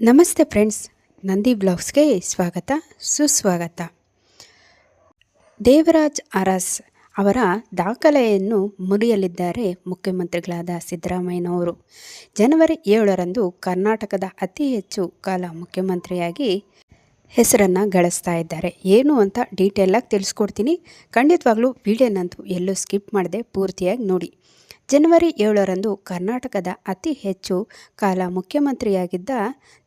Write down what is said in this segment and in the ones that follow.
ನಮಸ್ತೆ ಫ್ರೆಂಡ್ಸ್, ನಂದಿ ಬ್ಲಾಗ್ಸ್ಗೆ ಸ್ವಾಗತ, ಸುಸ್ವಾಗತ. ದೇವರಾಜ್ ಅರಸ್ ಅವರ ದಾಖಲೆಯನ್ನು ಮುರಿಯಲಿದ್ದಾರೆ ಮುಖ್ಯಮಂತ್ರಿಗಳಾದ ಸಿದ್ದರಾಮಯ್ಯನವರು. ಜನವರಿ ಏಳರಂದು ಕರ್ನಾಟಕದ ಅತಿ ಹೆಚ್ಚು ಕಾಲ ಮುಖ್ಯಮಂತ್ರಿಯಾಗಿ ಹೆಸರನ್ನು ಗಳಿಸ್ತಾ ಇದ್ದಾರೆ. ಏನು ಅಂತ ಡೀಟೇಲಾಗಿ ತಿಳಿಸ್ಕೊಡ್ತೀನಿ. ಖಂಡಿತವಾಗ್ಲೂ ವಿಡಿಯೋನಂತೂ ಎಲ್ಲೂ ಸ್ಕಿಪ್ ಮಾಡದೆ ಪೂರ್ತಿಯಾಗಿ ನೋಡಿ. ಜನವರಿ ಏಳರಂದು ಕರ್ನಾಟಕದ ಅತಿ ಹೆಚ್ಚು ಕಾಲ ಮುಖ್ಯಮಂತ್ರಿಯಾಗಿದ್ದ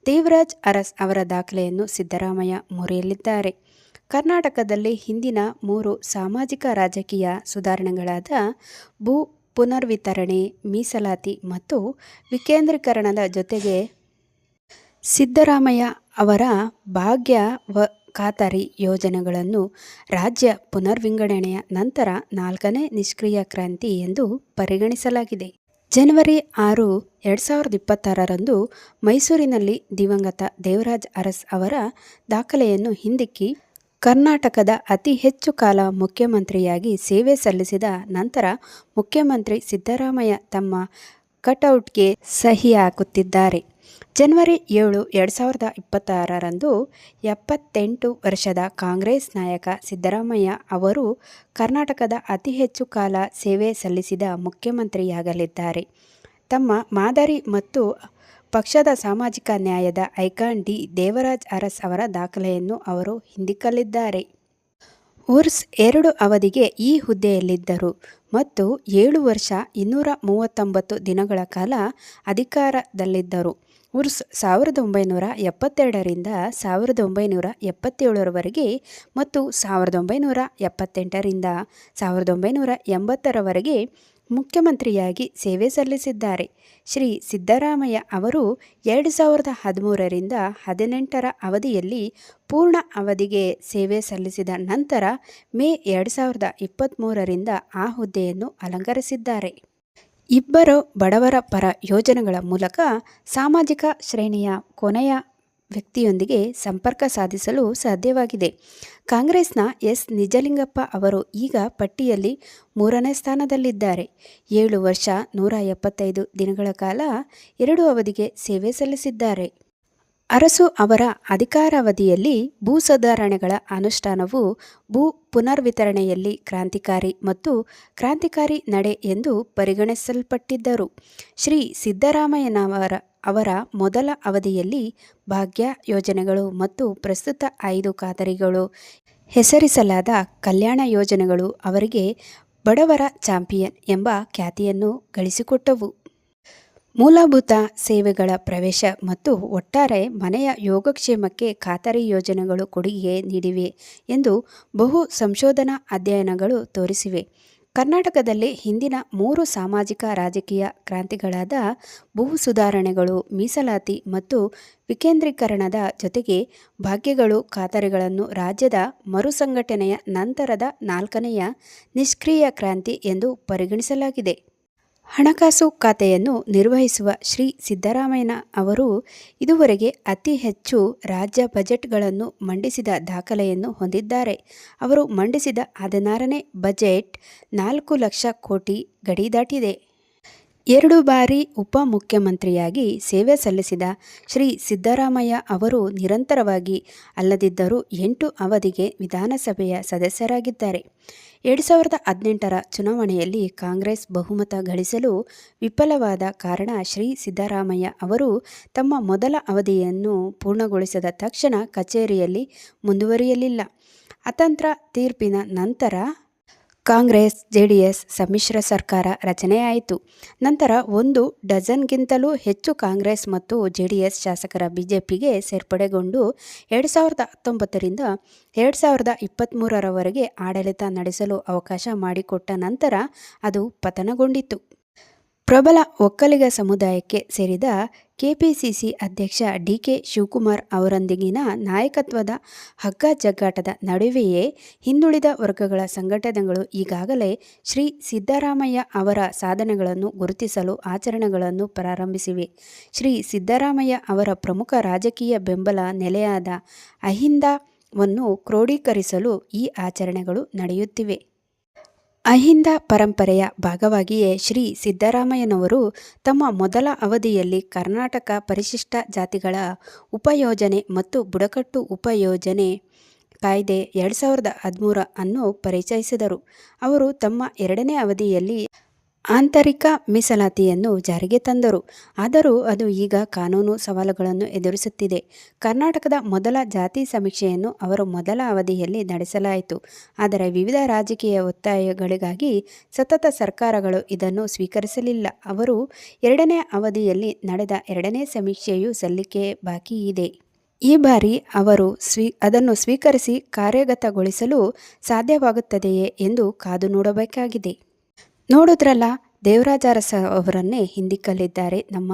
ದೇವರಾಜ್ ಅರಸ್ ಅವರ ದಾಖಲೆಯನ್ನು ಸಿದ್ದರಾಮಯ್ಯ ಮುರಿಯಲಿದ್ದಾರೆ ಕರ್ನಾಟಕದಲ್ಲಿ ಹಿಂದಿನ ಮೂರು ಸಾಮಾಜಿಕ ರಾಜಕೀಯ ಸುಧಾರಣೆಗಳಾದ ಭೂ ಪುನರ್ವಿತರಣೆ, ಮೀಸಲಾತಿ ಮತ್ತು ವಿಕೇಂದ್ರೀಕರಣದ ಜೊತೆಗೆ ಸಿದ್ದರಾಮಯ್ಯ ಅವರ ಭಾಗ್ಯ ವ ಖಾತರಿ ಯೋಜನೆಗಳನ್ನು ರಾಜ್ಯ ಪುನರ್ವಿಂಗಡಣೆಯ ನಂತರ ನಾಲ್ಕನೇ ನಿಷ್ಕ್ರಿಯ ಕ್ರಾಂತಿ ಎಂದು ಪರಿಗಣಿಸಲಾಗಿದೆ. ಜನವರಿ ಆರು, ಎರಡು ಸಾವಿರದ ಇಪ್ಪತ್ತಾರರಂದು ಮೈಸೂರಿನಲ್ಲಿ ದಿವಂಗತ ದೇವರಾಜ್ ಅರಸ್ ಅವರ ದಾಖಲೆಯನ್ನು ಹಿಂದಿಕ್ಕಿ, ಕರ್ನಾಟಕದ ಅತಿ ಹೆಚ್ಚು ಕಾಲ ಮುಖ್ಯಮಂತ್ರಿಯಾಗಿ ಸೇವೆ ಸಲ್ಲಿಸಿದ ನಂತರ ಮುಖ್ಯಮಂತ್ರಿ ಸಿದ್ದರಾಮಯ್ಯ ತಮ್ಮ ಕಟೌಟ್ಗೆ ಸಹಿ ಹಾಕುತ್ತಿದ್ದಾರೆ ಜನವರಿ ಏಳು, ಎರಡು ಸಾವಿರದ ಇಪ್ಪತ್ತಾರರಂದು ಎಪ್ಪತ್ತೆಂಟು ವರ್ಷದ ಕಾಂಗ್ರೆಸ್ ನಾಯಕ ಸಿದ್ದರಾಮಯ್ಯ ಅವರು ಕರ್ನಾಟಕದ ಅತಿ ಹೆಚ್ಚು ಕಾಲ ಸೇವೆ ಸಲ್ಲಿಸಿದ ಮುಖ್ಯಮಂತ್ರಿಯಾಗಲಿದ್ದಾರೆ. ತಮ್ಮ ಮಾದರಿ ಮತ್ತು ಪಕ್ಷದ ಸಾಮಾಜಿಕ ನ್ಯಾಯದ ಐಕಾನ್ ಡಿ ದೇವರಾಜ್ ಅರಸ್ ಅವರ ದಾಖಲೆಯನ್ನು ಅವರು ಹಿಂದಿಕ್ಕಲಿದ್ದಾರೆ. ಉರ್ಸ್ ಎರಡು ಅವಧಿಗೆ ಈ ಹುದ್ದೆಯಲ್ಲಿದ್ದರು ಮತ್ತು ಏಳು ವರ್ಷ ಇನ್ನೂರ ಮೂವತ್ತೊಂಬತ್ತು ದಿನಗಳ ಕಾಲ ಅಧಿಕಾರದಲ್ಲಿದ್ದರು. ಉರ್ಸ್ ಸಾವಿರದ ಒಂಬೈನೂರ ಎಪ್ಪತ್ತೆರಡರಿಂದ ಸಾವಿರದ ಒಂಬೈನೂರ ಎಪ್ಪತ್ತೇಳರವರೆಗೆ ಮತ್ತು ಸಾವಿರದ ಒಂಬೈನೂರ ಎಪ್ಪತ್ತೆಂಟರಿಂದ ಸಾವಿರದ ಒಂಬೈನೂರ ಎಂಬತ್ತರವರೆಗೆ ಮುಖ್ಯಮಂತ್ರಿಯಾಗಿ ಸೇವೆ ಸಲ್ಲಿಸಿದ್ದಾರೆ. ಶ್ರೀ ಸಿದ್ದರಾಮಯ್ಯ ಅವರು ಎರಡು ಸಾವಿರದ ಹದಿಮೂರರಿಂದ ಹದಿನೆಂಟರ ಅವಧಿಯಲ್ಲಿ ಪೂರ್ಣ ಅವಧಿಗೆ ಸೇವೆ ಸಲ್ಲಿಸಿದ ನಂತರ ಮೇ ಎರಡು ಸಾವಿರದ ಇಪ್ಪತ್ತ್ಮೂರರಿಂದ ಆ ಹುದ್ದೆಯನ್ನು ಅಲಂಕರಿಸಿದ್ದಾರೆ. ಇಬ್ಬರು ಬಡವರ ಪರ ಯೋಜನೆಗಳ ಮೂಲಕ ಸಾಮಾಜಿಕ ಶ್ರೇಣಿಯ ಕೊನೆಯ ವ್ಯಕ್ತಿಯೊಂದಿಗೆ ಸಂಪರ್ಕ ಸಾಧಿಸಲು ಸಾಧ್ಯವಾಗಿದೆ. ಕಾಂಗ್ರೆಸ್ನ ಎಸ್. ನಿಜಲಿಂಗಪ್ಪ ಅವರು ಈಗ ಪಟ್ಟಿಯಲ್ಲಿ ಮೂರನೇ ಸ್ಥಾನದಲ್ಲಿದ್ದಾರೆ. ಏಳು ವರ್ಷ, ನೂರ ಎಪ್ಪತ್ತೈದು ದಿನಗಳ ಕಾಲ ಎರಡು ಅವಧಿಗೆ ಸೇವೆ ಸಲ್ಲಿಸಿದ್ದಾರೆ. ಅರಸು ಅವರ ಅಧಿಕಾರಾವಧಿಯಲ್ಲಿ ಭೂ ಸುಧಾರಣೆಗಳ ಅನುಷ್ಠಾನವು ಭೂ ಪುನರ್ವಿತರಣೆಯಲ್ಲಿ ಕ್ರಾಂತಿಕಾರಿ ಮತ್ತು ಕ್ರಾಂತಿಕಾರಿ ನಡೆ ಎಂದು ಪರಿಗಣಿಸಲ್ಪಟ್ಟಿದ್ದರು. ಶ್ರೀ ಸಿದ್ದರಾಮಯ್ಯನವರ ಅವರ ಮೊದಲ ಅವಧಿಯಲ್ಲಿ ಭಾಗ್ಯ ಯೋಜನೆಗಳು ಮತ್ತು ಪ್ರಸ್ತುತ ಐದು ಖಾತರಿಗಳು ಹೆಸರಿಸಲಾದ ಕಲ್ಯಾಣ ಯೋಜನೆಗಳು ಅವರಿಗೆ ಬಡವರ ಚಾಂಪಿಯನ್ ಎಂಬ ಖ್ಯಾತಿಯನ್ನು ಗಳಿಸಿಕೊಟ್ಟವು. ಮೂಲಭೂತ ಸೇವೆಗಳ ಪ್ರವೇಶ ಮತ್ತು ಒಟ್ಟಾರೆ ಮನೆಯ ಯೋಗಕ್ಷೇಮಕ್ಕೆ ಖಾತರಿ ಯೋಜನೆಗಳು ಕೊಡುಗೆ ನೀಡಿವೆ ಎಂದು ಬಹು ಸಂಶೋಧನಾ ಅಧ್ಯಯನಗಳು ತೋರಿಸಿವೆ. ಕರ್ನಾಟಕದಲ್ಲಿ ಹಿಂದಿನ ಮೂರು ಸಾಮಾಜಿಕ ರಾಜಕೀಯ ಕ್ರಾಂತಿಗಳಾದ ಭೂ ಸುಧಾರಣೆಗಳು, ಮೀಸಲಾತಿ ಮತ್ತು ವಿಕೇಂದ್ರೀಕರಣದ ಜೊತೆಗೆ ಭಾಗ್ಯಗಳು, ಖಾತರಿಗಳನ್ನು ರಾಜ್ಯದ ಮರುಸಂಘಟನೆಯ ನಂತರದ ನಾಲ್ಕನೆಯ ನಿಷ್ಕ್ರಿಯ ಕ್ರಾಂತಿ ಎಂದು ಪರಿಗಣಿಸಲಾಗಿದೆ. ಹಣಕಾಸು ಖಾತೆಯನ್ನು ನಿರ್ವಹಿಸುವ ಶ್ರೀ ಸಿದ್ದರಾಮಯ್ಯ ಅವರು ಇದುವರೆಗೆ ಅತಿ ಹೆಚ್ಚು ರಾಜ್ಯ ಬಜೆಟ್ಗಳನ್ನು ಮಂಡಿಸಿದ ದಾಖಲೆಯನ್ನು ಹೊಂದಿದ್ದಾರೆ. ಅವರು ಮಂಡಿಸಿದ ಹದಿನಾರನೇ ಬಜೆಟ್ ನಾಲ್ಕು ಲಕ್ಷ ಕೋಟಿ ಗಡಿ ದಾಟಿದೆ. ಎರಡು ಬಾರಿ ಉಪಮುಖ್ಯಮಂತ್ರಿಯಾಗಿ ಸೇವೆ ಸಲ್ಲಿಸಿದ ಶ್ರೀ ಸಿದ್ದರಾಮಯ್ಯ ಅವರು ನಿರಂತರವಾಗಿ ಅಲ್ಲದಿದ್ದರೂ ಎಂಟು ಅವಧಿಗೆ ವಿಧಾನಸಭೆಯ ಸದಸ್ಯರಾಗಿದ್ದಾರೆ. ಎರಡು ಸಾವಿರದ ಹದಿನೆಂಟರ ಚುನಾವಣೆಯಲ್ಲಿ ಕಾಂಗ್ರೆಸ್ ಬಹುಮತ ಗಳಿಸಲು ವಿಫಲವಾದ ಕಾರಣ ಶ್ರೀ ಸಿದ್ದರಾಮಯ್ಯ ಅವರು ತಮ್ಮ ಮೊದಲ ಅವಧಿಯನ್ನು ಪೂರ್ಣಗೊಳಿಸಿದ ತಕ್ಷಣ ಕಚೇರಿಯಲ್ಲಿ ಮುಂದುವರಿಯಲಿಲ್ಲ. ಅತಂತ್ರ ತೀರ್ಪಿನ ನಂತರ ಕಾಂಗ್ರೆಸ್, ಜೆಡಿಎಸ್ ಸಮ್ಮಿಶ್ರ ಸರ್ಕಾರ ರಚನೆಯಾಯಿತು. ನಂತರ ಒಂದು ಡಜನ್ಗಿಂತಲೂ ಹೆಚ್ಚು ಕಾಂಗ್ರೆಸ್ ಮತ್ತು ಜೆಡಿಎಸ್ ಶಾಸಕರ ಬಿಜೆಪಿಗೆ ಸೇರ್ಪಡೆಗೊಂಡು ಎರಡು ಸಾವಿರದ ಹತ್ತೊಂಬತ್ತರಿಂದ ಎರಡು ಸಾವಿರದ ಇಪ್ಪತ್ತ್ಮೂರರವರೆಗೆ ಆಡಳಿತ ನಡೆಸಲು ಅವಕಾಶ ಮಾಡಿಕೊಟ್ಟ ನಂತರ ಅದು ಪತನಗೊಂಡಿತು ಪ್ರಬಲ ಒಕ್ಕಲಿಗ ಸಮುದಾಯಕ್ಕೆ ಸೇರಿದ ಕೆಪಿಸಿಸಿ ಅಧ್ಯಕ್ಷ ಡಿಕೆ ಶಿವಕುಮಾರ್ ಅವರೊಂದಿಗಿನ ನಾಯಕತ್ವದ ಹಗ್ಗಜಗ್ಗಾಟದ ನಡುವೆಯೇ ಹಿಂದುಳಿದ ವರ್ಗಗಳ ಸಂಘಟನೆಗಳು ಈಗಾಗಲೇ ಶ್ರೀ ಸಿದ್ದರಾಮಯ್ಯ ಅವರ ಸಾಧನೆಗಳನ್ನು ಗುರುತಿಸಲು ಆಚರಣೆಗಳನ್ನು ಪ್ರಾರಂಭಿಸಿವೆ. ಶ್ರೀ ಸಿದ್ದರಾಮಯ್ಯ ಅವರ ಪ್ರಮುಖ ರಾಜಕೀಯ ಬೆಂಬಲ ನೆಲೆಯಾದ ಅಹಿಂದವನ್ನು ಕ್ರೋಢೀಕರಿಸಲು ಈ ಆಚರಣೆಗಳು ನಡೆಯುತ್ತಿವೆ. ಅಹಿಂದ ಪರಂಪರೆಯ ಭಾಗವಾಗಿಯೇ ಶ್ರೀ ಸಿದ್ದರಾಮಯ್ಯನವರು ತಮ್ಮ ಮೊದಲ ಅವಧಿಯಲ್ಲಿ ಕರ್ನಾಟಕ ಪರಿಶಿಷ್ಟ ಜಾತಿಗಳ ಉಪಯೋಜನೆ ಮತ್ತು ಬುಡಕಟ್ಟು ಉಪಯೋಜನೆ ಕಾಯ್ದೆ ಎರಡು ಸಾವಿರದ ಹದಿಮೂರ ಅನ್ನು ಪರಿಚಯಿಸಿದರು. ಅವರು ತಮ್ಮ ಎರಡನೇ ಅವಧಿಯಲ್ಲಿ ಆಂತರಿಕ ಮೀಸಲಾತಿಯನ್ನು ಜಾರಿಗೆ ತಂದರು. ಆದರೂ ಅದು ಈಗ ಕಾನೂನು ಸವಾಲುಗಳನ್ನು ಎದುರಿಸುತ್ತಿದೆ. ಕರ್ನಾಟಕದ ಮೊದಲ ಜಾತಿ ಸಮೀಕ್ಷೆಯನ್ನು ಅವರು ಮೊದಲ ಅವಧಿಯಲ್ಲಿ ನಡೆಸಲಾಯಿತು. ಆದರೆ ವಿವಿಧ ರಾಜಕೀಯ ಒತ್ತಾಯಗಳಿಗಾಗಿ ಸತತ ಸರ್ಕಾರಗಳು ಇದನ್ನು ಸ್ವೀಕರಿಸಲಿಲ್ಲ. ಅವರು ಎರಡನೇ ಅವಧಿಯಲ್ಲಿ ನಡೆದ ಎರಡನೇ ಸಮೀಕ್ಷೆಯು ಸಲ್ಲಿಕೆ ಬಾಕಿ ಇದೆ. ಈ ಬಾರಿ ಅವರು ಸ್ವೀ, ಅದನ್ನು ಸ್ವೀಕರಿಸಿ ಕಾರ್ಯಗತಗೊಳಿಸಲು ಸಾಧ್ಯವಾಗುತ್ತದೆಯೇ ಎಂದು ಕಾದು ನೋಡಬೇಕಾಗಿದೆ. ನೋಡಿದ್ರಲ್ಲ ದೇವರಾಜ ಅರಸ ಅವರನ್ನೇ ಹಿಂದಿಕ್ಕಲಿದ್ದಾರೆ ನಮ್ಮ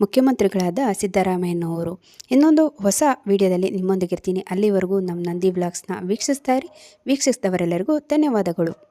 ಮುಖ್ಯಮಂತ್ರಿಗಳಾದ ಸಿದ್ದರಾಮಯ್ಯನವರು. ಇನ್ನೊಂದು ಹೊಸ ವಿಡಿಯೋದಲ್ಲಿ ನಿಮ್ಮೊಂದಿಗಿರ್ತೀನಿ. ಅಲ್ಲಿವರೆಗೂ ನಮ್ಮ ನಂದಿ ಬ್ಲಾಗ್ಸ್ನ ವೀಕ್ಷಿಸ್ತಾ ಇರಿ. ವೀಕ್ಷಿಸಿದವರೆಲ್ಲರಿಗೂ ಧನ್ಯವಾದಗಳು.